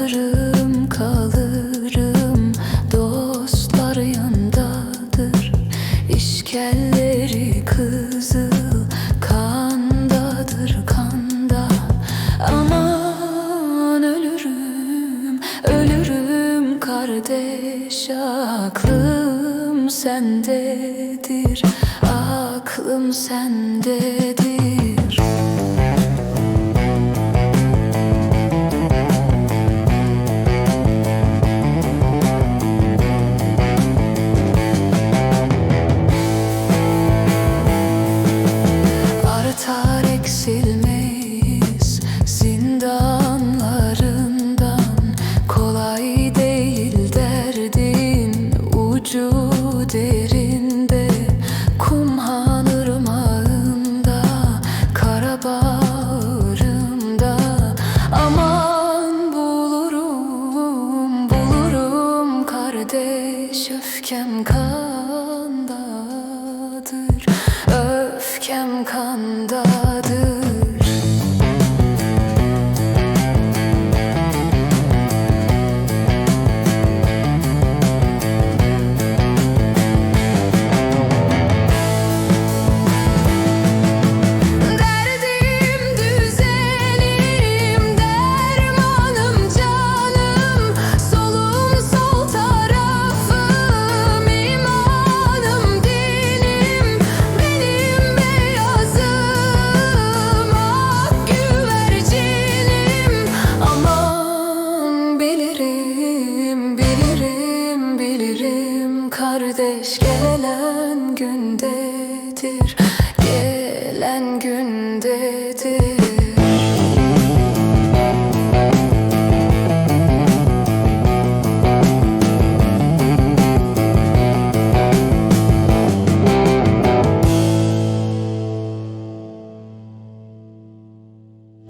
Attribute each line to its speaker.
Speaker 1: Kalırım kalırım. Dostlar yandadır. İşkelleri kızıl Kandadır kanda. Aman ölürüm Ölürüm kardeş Aklım sendedir. Aklım sendedir ucu derinde Kumhan ırmağında kara bağrımda Aman bulurum bulurum kardeş öfkem kandadır